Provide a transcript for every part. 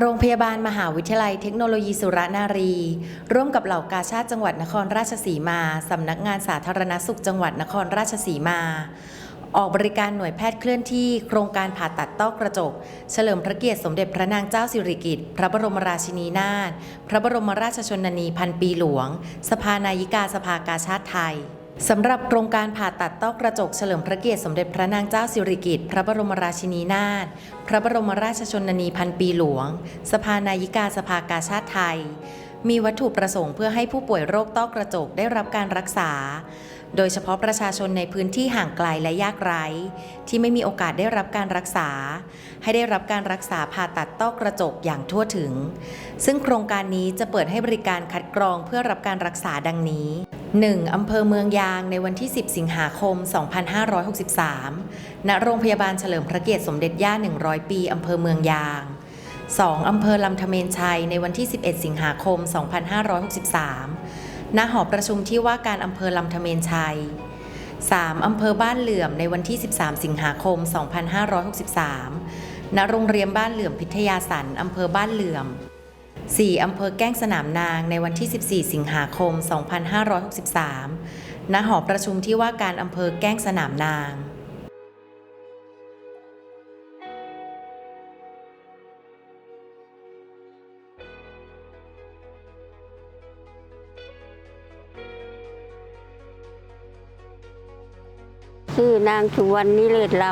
โรงพยาบาลมหาวิทยาลัยเทคโนโลยีสุรนารี ร่วมกับเหล่ากาชาติจังหวัดนครราชสีมา สำนักงานสาธารณสุขจังหวัดนครราชสีมา ออกบริการหน่วยแพทย์เคลื่อนที่ โครงการผ่าตัดต้อกระจก เฉลิมพระเกียรติสมเด็จพระนางเจ้าสิริกิติ์พระบรมราชินีนาถพระบรมราชชนนีพันปีหลวง สภานายิกาสภากาชาติไทย สำหรับโครงการผ่าตัดต้อกระจกเฉลิมพระเกียรติสมเด็จพระนางเจ้าสิริกิติ์พระบรมราชินีนาถ พระบรมราชชนนีพันปีหลวง สภานายิกาสภากาชาติไทย มีวัตถุประสงค์เพื่อให้ผู้ป่วยโรคต้อกระจกได้รับการรักษา โดยเฉพาะประชาชนในพื้นที่ห่างไกลและยากไร้ ที่ไม่มีโอกาสได้รับการรักษา ให้ได้รับการรักษาผ่าตัดต้อกระจกอย่างทั่วถึง ซึ่งโครงการนี้จะเปิดให้บริการคัดกรองเพื่อรับการรักษาดังนี้ 1. อำเภอเมืองยางในวันที่ 10 สิงหาคม 2563 ณ โรงพยาบาลเฉลิมพระเกียรติสมเด็จย่า 100 ปี อำเภอเมืองยาง 2. อำเภอลำธเมนชัย ในวันที่ 11 สิงหาคม 2563 ณ หอประชุมที่ว่าการอำเภอลำธเมนชัย 3. อำเภอบ้านเหลื่อมในวันที่ 13 สิงหาคม 2563 ณ โรงเรียนบ้านเหลื่อมพิทยาสันอำเภอบ้านเหลื่อม 4. อำเภอแก้งสนามนางในวันที่ 14 สิงหาคม 2563 ณ หอประชุมที่ว่าการอำเภอแก้งสนามนางชื่อนางสุวรรณนิเรศล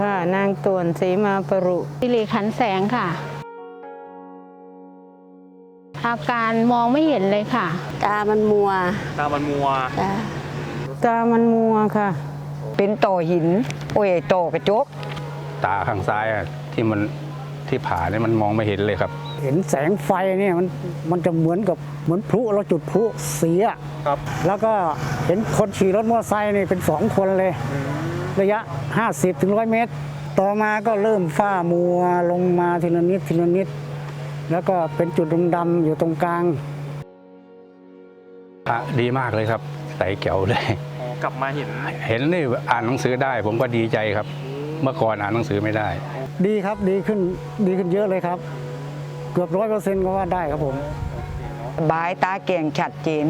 ค่ะ นางตวนสีมาปรุสิริขันแสงค่ะ อาการมองไม่เห็นเลยค่ะำตามันมัวตามันมัว ตาตามันมัวค่ะ เป็นต่อหิน โอ้ยต่อกระจก ตาข้างซ้ายอะที่มันที่ผ่าเนี่ยมันมองไม่เห็นเลยครับ เห็นแสงไฟเนี่ยมันมันจะเหมือนกับเหมือนพลุเราจุดพลุเสียครับ แล้วก็เห็นคนขี่รถมอเตอร์ไซค์นี่เป็นสองคนเลย ระยะ 50ถึง100 เมตร ต่อมาก็เริ่มฝ้ามัวลงมาทีละนิดทีละนิด แล้วก็เป็นจุดดำๆอยู่ตรงกลางพระดีมากเลยครับใสแก้วเลยอ๋อกลับมาเห็นเห็นนี่อ่านหนังสือได้ ผมก็ดีใจครับ เมื่อก่อนอ่านหนังสือไม่ได้ ดีครับดีขึ้นดีขึ้นเยอะเลยครับ เกือบร้อยเปอร์เซ็นต์ก็ว่าได้ครับผม บายตาเก่งชัดเจน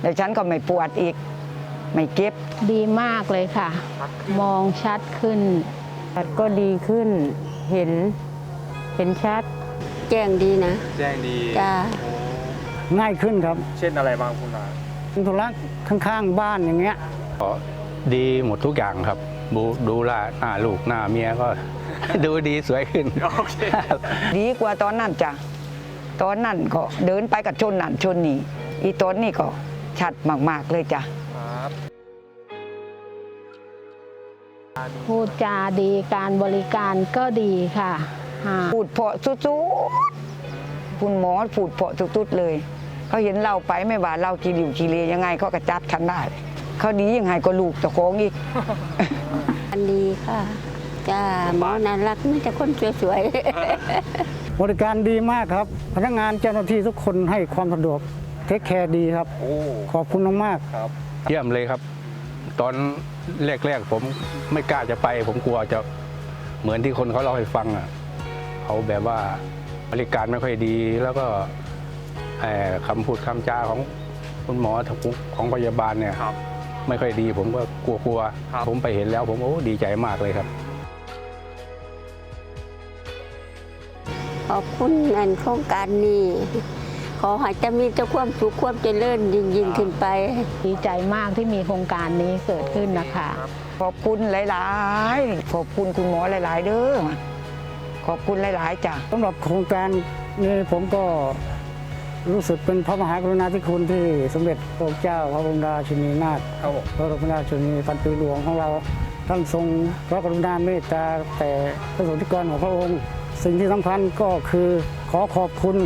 แล้วฉันก็ไม่ปวดอีก ไม่เก็บ ดีมากเลยค่ะ มองชัดขึ้นชัดก็ดีขึ้น เห็น เห็นชัด แจ้งดีนะ แจ้งดีจ้าง่ายขึ้นครับเช่นอะไรบ้างคุณตาธุระข้างๆบ้านอย่างเงี้ย ก็ดีหมดทุกอย่างครับ ดูดูแลหน้าลูกหน้าเมียก็ ดูดีสวยขึ้น โอเค ดีกว่าตอนนั้นจ้ะ ตอนนั้นก็เดินไปกับชนนั่นชนนี่อีตอนนี้ก็ชัดมาก ๆ เลยจ้ะ ครับพูดจาดีการบริการก็ดีค่ะอ่า พูดเพราะสุดๆคุณหมอพูดเพราะสุดๆเลยเขาเห็นเราไปไม่ว่าเรากีริวกีเลยังไงเขาก็จัดฉันได้เขาดียังไงก็ลูกตะโกงอีกอันดีค่ะจ้าหมอน่ารักมีแต่คนสวยบริการดีมากครับ พนักงานเจ้าหน้าที่ทุกคนให้ความสะดวกเทคแคร์ดีครับโอ้ขอบคุณมากครับ เยี่ยมเลยครับ ตอนแรกๆผมไม่กล้าจะไป ผมกลัวจะเหมือนที่คนเขาเล่าให้ฟังอะ เขาแบบว่าบริการไม่ค่อยดี แล้วก็เอ่อคำพูดคำจาของคุณหมอของพยาบาลเนี่ยครับไม่ค่อยดีผมก็กลัวครับๆผมไปเห็นแล้ว ผมโอ้ดีใจมากเลยครับๆขอบคุณงานโครงการนี้ขอให้จะมีแต่ความสุขความเจริญยิ่งยิ่งๆขึ้นไป ดีใจมากที่มีโครงการนี้เกิดขึ้นนะคะ ขอบคุณหลาย ๆ ขอบคุณคุณหมอหลาย ๆ เด้อ ขอบคุณหลาย ๆจ้ะสำหรับโครงการนี้ผมก็รู้สึกเป็นพระมหากรุณาธิคุณที่สมเด็จพระเจ้าพระบรมราชินีนาถครับผมพระบรมราชินีพันปีหลวงของเราท่านทรงพระกรุณาเมตตาแต่พระสงฆ์นิกรของพระองค์ สิ่งที่สำคัญก็คือขอขอบคุณ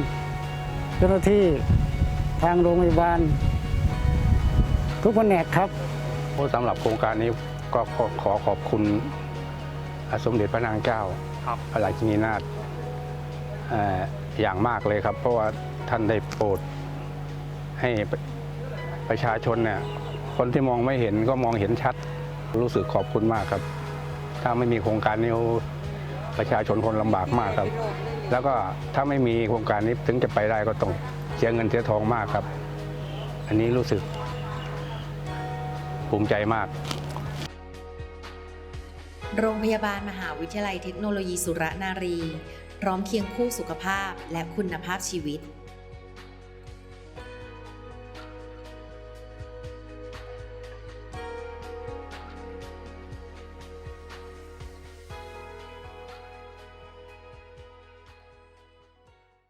เจ้าหน้าที่ทางโรงพยาบาล ทุกแผนกครับโอ้สำหรับโครงการนี้ก็ขอขอขอบคุณสมเด็จพระนางเจ้าครับ พระราชินีนาถเอออย่างมากเลยครับ เพราะว่าท่านได้โปรดให้ประชาชนเนี่ยคนที่มองไม่เห็นก็มองเห็นชัด รู้สึกขอบคุณมากครับ ถ้าไม่มีโครงการนี้ประชาชนคนลำบากมากครับ แล้วก็ถ้าไม่มีโครงการนี้ถึงจะไปได้ก็ต้องเสียเงินเสียทองมากครับ อันนี้รู้สึกภูมิใจมาก โรงพยาบาลมหาวิทยาลัยเทคโนโลยีสุรนารี พร้อมเคียงคู่สุขภาพและคุณภาพชีวิต